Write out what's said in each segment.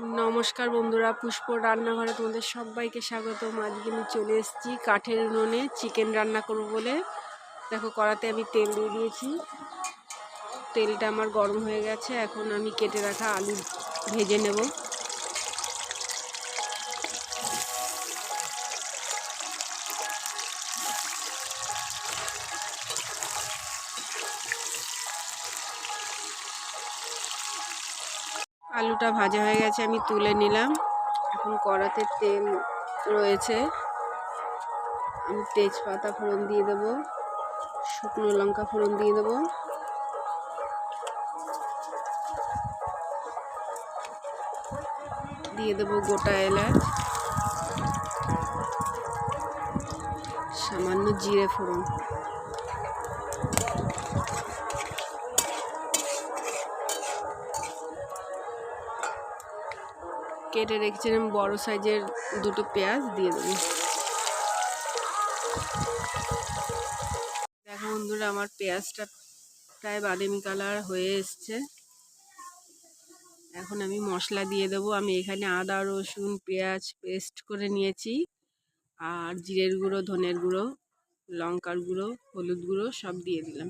নমস্কার বন্ধুরা, পুষ্প রান্নাঘরে তোমাদের সবাইকে স্বাগতম। আজকে আমি চলে এসেছি কাঠের উনুনে চিকেন রান্না করব বলে। দেখো, কড়াতে আমি তেল দিয়ে দিয়েছি। তেলটা আমার গরম হয়ে গেছে, এখন আমি কেটে রাখা আলু ভেজে নেব। আলুটা ভাজা হয়ে গেছে, আমি তুলে নিলাম। এখন কড়াতে তেল রয়েছে। আমি তেজপাতা ফোড়ন দিয়ে দেবো, শুকনো লঙ্কা ফোড়ন দিয়ে দেবো। দিয়ে দেবো গোটা এলাচ। সামান্য জিরে ফোড়ন। কেটে রেখেছিলাম বড় সাইজের দুটো পেঁয়াজ দিয়ে দেবো। দেখো বন্ধুরা, আমার পেঁয়াজটা প্রায় বাদামি কালার হয়ে এসছে। এখন আমি মশলা দিয়ে দেবো। আমি এখানে আদা, রসুন, পেঁয়াজ পেস্ট করে নিয়েছি। আর জিরের গুঁড়ো, ধনের গুঁড়ো, লঙ্কার গুঁড়ো, হলুদ গুঁড়ো সব দিয়ে দিলাম।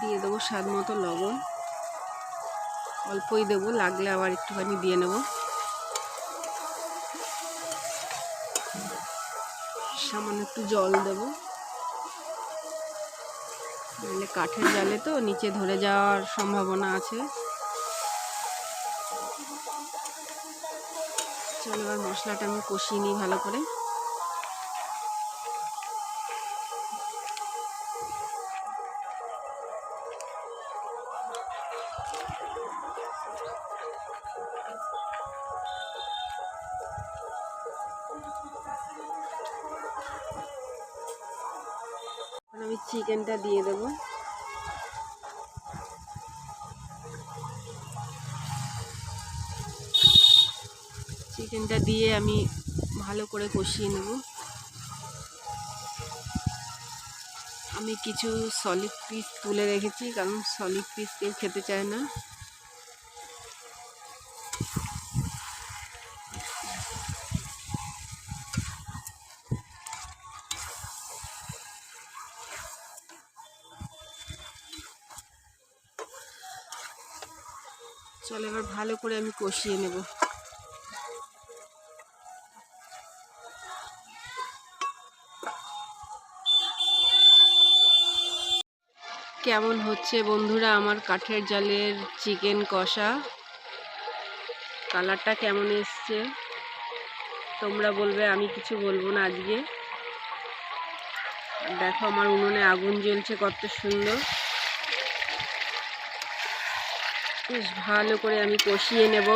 দিয়ে দেবো স্বাদ মতো লবণ। অল্পই দেবো, লাগলে আবার একটুখানি দিয়ে নেব। সামান্য একটু জল দেব। নাহলে কাঠের জালে তো, নিচে ধরে যাওয়ার সম্ভাবনা আছে। চলো এবার মশলাটা আমি কষিয়ে নিই ভালো করে। আমি চিকেনটা দিয়ে দেব। চিকেনটা দিয়ে আমি ভালো করে কষিয়ে নেব। আমি কিছু সলিড পিস তুলে রেখেছি, কারণ সলিড পিস কেউ খেতে চায় না। চলো এবার ভালো করে আমি কষিয়ে নেব। কেমন হচ্ছে বন্ধুরা আমার কাঠের জালের চিকেন কষা? কালারটা কেমন এসছে? তোমরা বলবে, আমি কিছু বলব না আজকে। দেখো, আমার উনুনে আগুন জ্বলছে কত সুন্দর। বেশ ভালো করে আমি কষিয়ে নেব।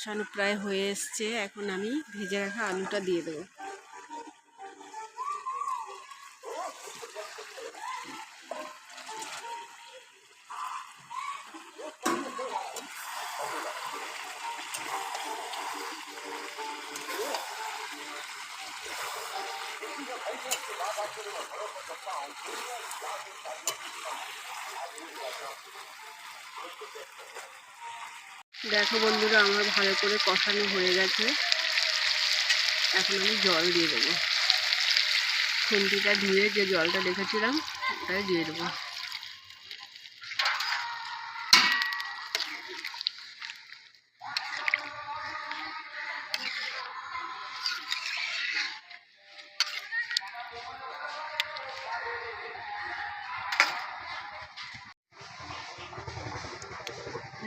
কষানো প্রায় হয়ে এসছে। এখন আমি ভেজে রাখা আলুটা দিয়ে দেবো। দেখো বন্ধুরা, আমার ভালো করে কষানো হয়ে গেছে। এখন আমি জল দিয়ে দেবো। খুন্তিটা ধুয়ে যে জলটা রেখেছিলাম ওটাই দিয়ে দেবো।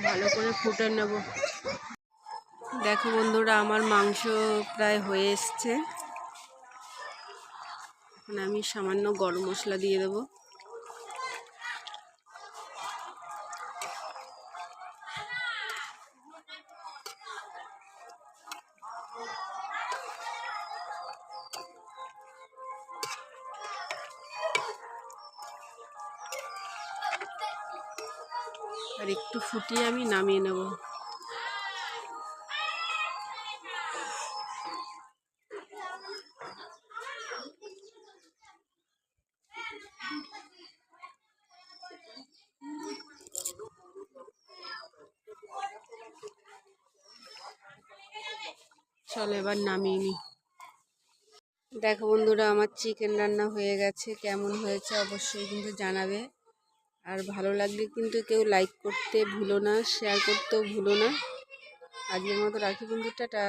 ভালো করে ফুটে নেব। দেখো বন্ধুরা, আমার মাংস প্রায় হয়ে এসছে। এখন আমি সামান্য গরম মশলা দিয়ে দেবো। আর একটু ফুটিয়ে আমি নামিয়ে নেব। চলো এবার নামিয়ে নিই। দেখো বন্ধুরা, আমার চিকেন রান্না হয়ে গেছে। কেমন হয়েছে অবশ্যই কিন্তু জানাবে। আর ভালো লাগলে কিন্তু কেউ লাইক করতে ভুলো না শেয়ার করতেও ভুলো না। আজকের মতো রাখি বন্ধু, টাটা।